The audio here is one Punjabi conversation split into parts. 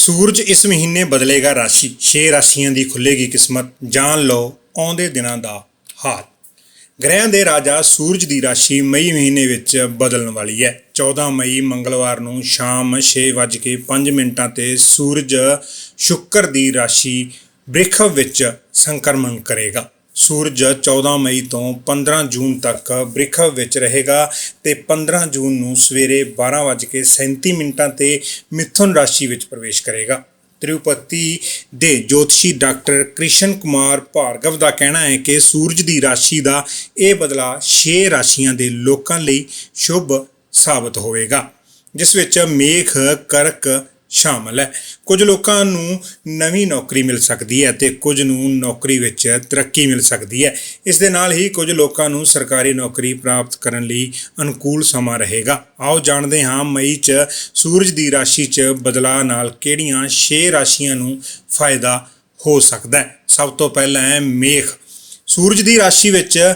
ਸੂਰਜ ਇਸ ਮਹੀਨੇ ਬਦਲੇਗਾ ਰਾਸ਼ੀ। 6 ਰਾਸ਼ੀਆਂ ਦੀ ਖੁੱਲੇਗੀ ਕਿਸਮਤ। ਜਾਣ ਲਓ, ਆਉਂਦੇ ਦਿਨਾਂ ਦਾ ਹਾਲ। ਗ੍ਰਹਿਆਂ ਦੇ ਰਾਜਾ ਸੂਰਜ ਦੀ ਰਾਸ਼ੀ ਮਈ ਮਹੀਨੇ ਵਿੱਚ ਬਦਲਣ ਵਾਲੀ ਹੈ। 14 ਮਈ, ਮੰਗਲਵਾਰ ਨੂੰ ਸ਼ਾਮ 6:05 ਮਿੰਟਾਂ ਤੇ ਸੂਰਜ ਸ਼ੁੱਕਰ ਦੀ ਰਾਸ਼ੀ ਬ੍ਰਿਖਵ ਵਿੱਚ ਸੰਕਰਮਣ ਕਰੇਗਾ। ਸੂਰਜ 14 ਮਈ ਤੋਂ 15 ਜੂਨ ਤੱਕ ਬ੍ਰਿਖ ਵਿੱਚ ਰਹੇਗਾ ਤੇ 15 ਜੂਨ ਨੂੰ ਸਵੇਰੇ 12:37 ਮਿੰਟਾਂ ਤੇ ਮਿਥੁਨ ਰਾਸ਼ੀ ਵਿੱਚ ਪ੍ਰਵੇਸ਼ ਕਰੇਗਾ। ਤਿਰੂਪਤੀ ਦੇ ਜੋਤਸ਼ੀ ਡਾਕਟਰ ਕ੍ਰਿਸ਼ਨ ਕੁਮਾਰ ਭਾਰਗਵ ਦਾ ਕਹਿਣਾ ਹੈ ਕਿ ਸੂਰਜ ਦੀ ਰਾਸ਼ੀ ਦਾ ਇਹ ਬਦਲਾਅ 6 ਰਾਸ਼ੀਆਂ ਦੇ ਲੋਕਾਂ ਲਈ ਸ਼ੁਭ ਸਾਬਤ ਹੋਵੇਗਾ, ਜਿਸ ਵਿੱਚ ਮੇਖ, ਕਰਕ ਸ਼ਾਮਲ ਹੈ। ਕੁਝ ਲੋਕਾਂ ਨੂੰ ਨਵੀਂ ਨੌਕਰੀ ਮਿਲ ਸਕਦੀ ਹੈ ਤੇ ਕੁਝ ਨੂੰ ਨੌਕਰੀ ਵਿੱਚ ਤਰੱਕੀ ਮਿਲ ਸਕਦੀ ਹੈ। ਇਸ ਦੇ ਨਾਲ ਹੀ ਕੁਝ ਲੋਕਾਂ ਨੂੰ ਸਰਕਾਰੀ ਨੌਕਰੀ ਪ੍ਰਾਪਤ ਕਰਨ ਲਈ ਅਨੁਕੂਲ ਸਮਾਂ ਰਹੇਗਾ। ਆਓ ਜਾਣਦੇ ਹਾਂ ਮਈ 'ਚ ਸੂਰਜ ਦੀ ਰਾਸ਼ੀ 'ਚ ਬਦਲਾਅ ਨਾਲ ਕਿਹੜੀਆਂ 6 ਰਾਸ਼ੀਆਂ ਨੂੰ ਫਾਇਦਾ ਹੋ ਸਕਦਾ ਹੈ। ਸਭ ਤੋਂ ਪਹਿਲਾਂ ਹੈ ਮੇਖ। ਸੂਰਜ ਦੀ ਰਾਸ਼ੀ ਵਿੱਚ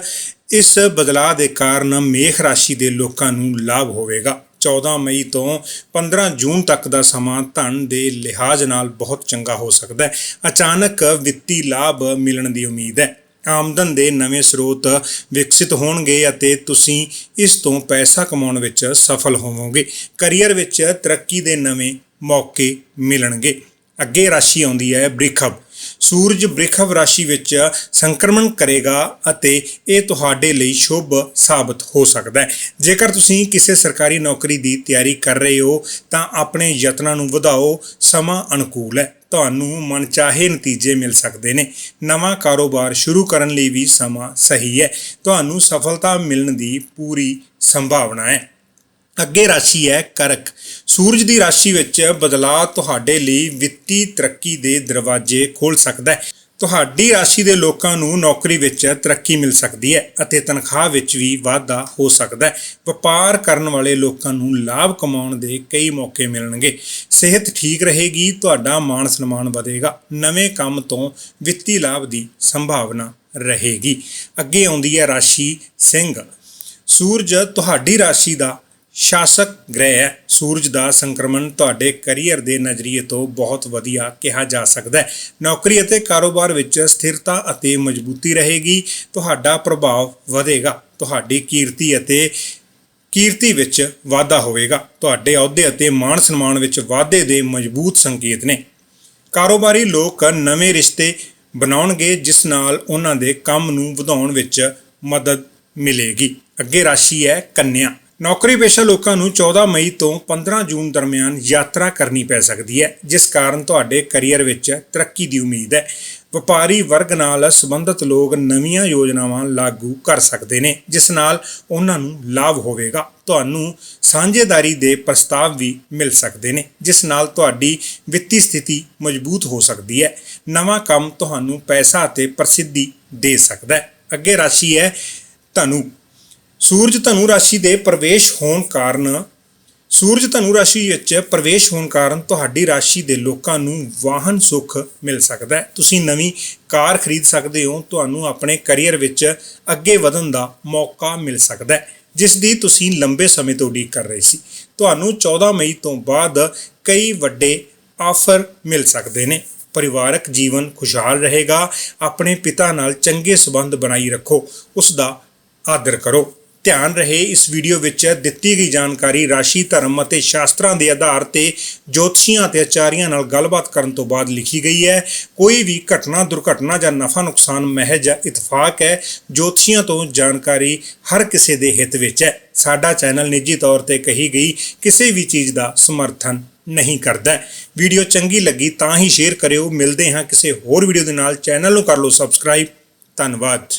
ਇਸ ਬਦਲਾਅ ਦੇ ਕਾਰਨ ਮੇਖ ਰਾਸ਼ੀ ਦੇ ਲੋਕਾਂ ਨੂੰ ਲਾਭ ਹੋਵੇਗਾ। 14 ਮਈ ਤੋਂ 15 ਜੂਨ ਤੱਕ ਦਾ ਸਮਾਂ ਧਨ ਦੇ ਲਿਹਾਜ਼ ਨਾਲ ਬਹੁਤ ਚੰਗਾ ਹੋ ਸਕਦਾ ਹੈ। ਅਚਾਨਕ ਵਿੱਤੀ ਲਾਭ ਮਿਲਣ ਦੀ ਉਮੀਦ ਹੈ। ਆਮਦਨ ਦੇ ਨਵੇਂ ਸਰੋਤ ਵਿਕਸਿਤ ਹੋਣਗੇ ਅਤੇ ਤੁਸੀਂ ਇਸ ਤੋਂ ਪੈਸਾ ਕਮਾਉਣ ਵਿੱਚ ਸਫਲ ਹੋਵੋਗੇ। ਕੈਰੀਅਰ ਵਿੱਚ ਤਰੱਕੀ ਦੇ ਨਵੇਂ ਮੌਕੇ ਮਿਲਣਗੇ। ਅੱਗੇ ਰਾਸ਼ੀ ਆਉਂਦੀ ਹੈ ਬ੍ਰਿਖਵ। ਸੂਰਜ ਬ੍ਰਿਖਵ ਰਾਸ਼ੀ ਵਿੱਚ ਸੰਕਰਮਣ ਕਰੇਗਾ ਅਤੇ ਇਹ ਤੁਹਾਡੇ ਲਈ ਸ਼ੁਭ ਸਾਬਤ ਹੋ ਸਕਦਾ ਹੈ। ਜੇਕਰ ਤੁਸੀਂ ਕਿਸੇ ਸਰਕਾਰੀ ਨੌਕਰੀ ਦੀ ਤਿਆਰੀ ਕਰ ਰਹੇ ਹੋ, ਤਾਂ ਆਪਣੇ ਯਤਨਾਂ ਨੂੰ ਵਧਾਓ, ਸਮਾਂ ਅਨੁਕੂਲ ਹੈ। ਤੁਹਾਨੂੰ ਮਨਚਾਹੇ ਨਤੀਜੇ ਮਿਲ ਸਕਦੇ ਨੇ। ਨਵਾਂ ਕਾਰੋਬਾਰ ਸ਼ੁਰੂ ਕਰਨ ਲਈ ਵੀ ਸਮਾਂ ਸਹੀ ਹੈ। ਤੁਹਾਨੂੰ ਸਫਲਤਾ ਮਿਲਣ ਦੀ ਪੂਰੀ ਸੰਭਾਵਨਾ ਹੈ। ਅੱਗੇ ਰਾਸ਼ੀ ਹੈ ਕਰਕ। ਸੂਰਜ ਦੀ ਰਾਸ਼ੀ ਵਿੱਚ ਬਦਲਾਅ ਤੁਹਾਡੇ ਲਈ ਵਿੱਤੀ ਤਰੱਕੀ ਦੇ ਦਰਵਾਜ਼ੇ ਖੋਲ ਸਕਦਾ ਹੈ। ਤੁਹਾਡੀ ਰਾਸ਼ੀ ਦੇ ਲੋਕਾਂ ਨੂੰ ਨੌਕਰੀ ਵਿੱਚ ਤਰੱਕੀ ਮਿਲ ਸਕਦੀ ਹੈ ਅਤੇ ਤਨਖਾਹ ਵਿੱਚ ਵੀ ਵਾਧਾ ਹੋ ਸਕਦਾ ਹੈ। ਵਪਾਰ ਕਰਨ ਵਾਲੇ ਲੋਕਾਂ ਨੂੰ ਲਾਭ ਕਮਾਉਣ ਦੇ ਕਈ ਮੌਕੇ ਮਿਲਣਗੇ। ਸਿਹਤ ਠੀਕ ਰਹੇਗੀ, ਤੁਹਾਡਾ ਮਾਣ ਸਨਮਾਨ ਵਧੇਗਾ। ਨਵੇਂ ਕੰਮ ਤੋਂ ਵਿੱਤੀ ਲਾਭ ਦੀ ਸੰਭਾਵਨਾ ਰਹੇਗੀ। ਅੱਗੇ ਆਉਂਦੀ ਹੈ ਰਾਸ਼ੀ ਸਿੰਘ। ਸੂਰਜ ਤੁਹਾਡੀ ਰਾਸ਼ੀ ਦਾ ਸ਼ਾਸਕ ਗ੍ਰਹਿ ਹੈ ਸੂਰਜ ਦਾ ਸੰਕਰਮਣ ਤੁਹਾਡੇ ਕੈਰੀਅਰ ਦੇ ਨਜ਼ਰੀਏ ਤੋਂ ਬਹੁਤ ਵਧੀਆ ਕਿਹਾ ਜਾ ਸਕਦਾ ਹੈ। ਨੌਕਰੀ ਅਤੇ ਕਾਰੋਬਾਰ ਵਿੱਚ ਸਥਿਰਤਾ ਅਤੇ ਮਜ਼ਬੂਤੀ ਰਹੇਗੀ, ਤੁਹਾਡਾ ਪ੍ਰਭਾਵ ਵਧੇਗਾ, ਤੁਹਾਡੀ ਕੀਰਤੀ ਅਤੇ ਕੀਰਤੀ ਵਿੱਚ ਵਾਧਾ ਹੋਵੇਗਾ, ਤੁਹਾਡੇ ਅਹੁਦੇ ਅਤੇ ਮਾਣ ਸਨਮਾਨ ਵਿੱਚ ਵਾਧੇ ਦੇ ਮਜ਼ਬੂਤ ਸੰਕੇਤ ਨੇ। ਕਾਰੋਬਾਰੀ ਲੋਕ ਨਵੇਂ ਰਿਸ਼ਤੇ ਬਣਾਉਣਗੇ, ਜਿਸ ਨਾਲ ਉਹਨਾਂ ਦੇ ਕੰਮ ਨੂੰ ਵਧਾਉਣ ਵਿੱਚ ਮਦਦ ਮਿਲੇਗੀ। ਅੱਗੇ ਰਾਸ਼ੀ ਹੈ ਕੰਨਿਆ। ਨੌਕਰੀ ਪੇਸ਼ਾ ਲੋਕਾਂ ਨੂੰ 14 ਮਈ ਤੋਂ 15 ਜੂਨ ਦਰਮਿਆਨ ਯਾਤਰਾ ਕਰਨੀ ਪੈ ਸਕਦੀ ਹੈ, ਜਿਸ ਕਾਰਨ ਤੁਹਾਡੇ ਕੈਰੀਅਰ ਵਿੱਚ ਤਰੱਕੀ ਦੀ ਉਮੀਦ ਹੈ। ਵਪਾਰੀ ਵਰਗ ਨਾਲ ਸੰਬੰਧਿਤ ਲੋਕ ਨਵੀਆਂ ਯੋਜਨਾਵਾਂ ਲਾਗੂ ਕਰ ਸਕਦੇ ਨੇ, ਜਿਸ ਨਾਲ ਉਹਨਾਂ ਨੂੰ ਲਾਭ ਹੋਵੇਗਾ। ਤੁਹਾਨੂੰ ਸਾਂਝੇਦਾਰੀ ਦੇ ਪ੍ਰਸਤਾਵ ਵੀ ਮਿਲ ਸਕਦੇ ਨੇ, ਜਿਸ ਨਾਲ ਤੁਹਾਡੀ ਵਿੱਤੀ ਸਥਿਤੀ ਮਜ਼ਬੂਤ ਹੋ ਸਕਦੀ ਹੈ। ਨਵਾਂ ਕੰਮ ਤੁਹਾਨੂੰ ਪੈਸਾ ਅਤੇ ਪ੍ਰਸਿੱਧੀ ਦੇ ਸਕਦਾ ਹੈ। ਅੱਗੇ ਰਾਸ਼ੀ ਹੈ ਧਨੂ। ਸੂਰਜ ਧਨੂ ਰਾਸ਼ੀ ਦੇ ਪ੍ਰਵੇਸ਼ ਹੋਣ ਕਾਰਨ, ਸੂਰਜ ਧਨੂ ਰਾਸ਼ੀ ਵਿੱਚ ਪ੍ਰਵੇਸ਼ ਹੋਣ ਕਾਰਨ ਤੁਹਾਡੀ ਰਾਸ਼ੀ ਦੇ ਲੋਕਾਂ ਨੂੰ ਵਾਹਨ ਸੁੱਖ ਮਿਲ ਸਕਦਾ ਹੈ। ਤੁਸੀਂ ਨਵੀਂ ਕਾਰ ਖਰੀਦ ਸਕਦੇ ਹੋ, ਤੁਹਾਨੂੰ ਆਪਣੇ ਕੈਰੀਅਰ ਵਿੱਚ ਅੱਗੇ ਵਧਣ ਦਾ ਮੌਕਾ ਮਿਲ ਸਕਦਾ ਹੈ, ਜਿਸ ਦੀ ਤੁਸੀਂ ਲੰਬੇ ਸਮੇਂ ਤੋਂ ਉਡੀਕ ਕਰ ਰਹੇ ਸੀ। ਤੁਹਾਨੂੰ 14 ਮਈ ਤੋਂ ਬਾਅਦ ਕਈ ਵੱਡੇ ਆਫਰ ਮਿਲ ਸਕਦੇ ਨੇ। ਪਰਿਵਾਰਕ ਜੀਵਨ ਖੁਸ਼ਹਾਲ ਰਹੇਗਾ, ਆਪਣੇ ਪਿਤਾ ਨਾਲ ਚੰਗੇ ਸਬੰਧ ਬਣਾਈ ਰੱਖੋ, ਉਸ ਦਾ ਆਦਰ ਕਰੋ। ਧਿਆਨ ਰਹੇ, ਇਸ ਵੀਡੀਓ ਵਿੱਚ ਦਿੱਤੀ ਗਈ ਜਾਣਕਾਰੀ ਰਾਸ਼ੀ, ਧਰਮ ਅਤੇ ਸ਼ਾਸਤਰਾਂ ਦੇ ਆਧਾਰ ਤੇ ਜੋਤਸ਼ੀਆਂ ਅਤੇ ਆਚਾਰੀਆਂ ਨਾਲ ਗੱਲਬਾਤ ਕਰਨ ਤੋਂ ਬਾਅਦ ਲਿਖੀ ਗਈ ਹੈ। ਕੋਈ ਵੀ ਘਟਨਾ, ਦੁਰਘਟਨਾ ਜਾਂ ਨਫਾ ਨੁਕਸਾਨ ਮਹਿਜ ਇਤਫਾਕ ਹੈ, ਜੋਤਸ਼ੀਆਂ ਤੋਂ ਜਾਣਕਾਰੀ ਹਰ ਕਿਸੇ ਦੇ ਹਿੱਤ ਵਿੱਚ ਹੈ। ਸਾਡਾ ਚੈਨਲ ਨਿੱਜੀ ਤੌਰ ਤੇ ਕਹੀ ਗਈ, ਕਿਸੇ ਵੀ ਚੀਜ਼ ਦਾ ਸਮਰਥਨ ਨਹੀਂ ਕਰਦਾ ਵੀਡੀਓ ਚੰਗੀ ਲੱਗੀ ਤਾਂ ਹੀ ਸ਼ੇਅਰ ਕਰਿਓ। ਮਿਲਦੇ ਹਾਂ ਕਿਸੇ ਹੋਰ ਵੀਡੀਓ ਦੇ ਨਾਲ। ਚੈਨਲ ਨੂੰ ਕਰ ਲਓ ਸਬਸਕ੍ਰਾਈਬ। ਧੰਨਵਾਦ।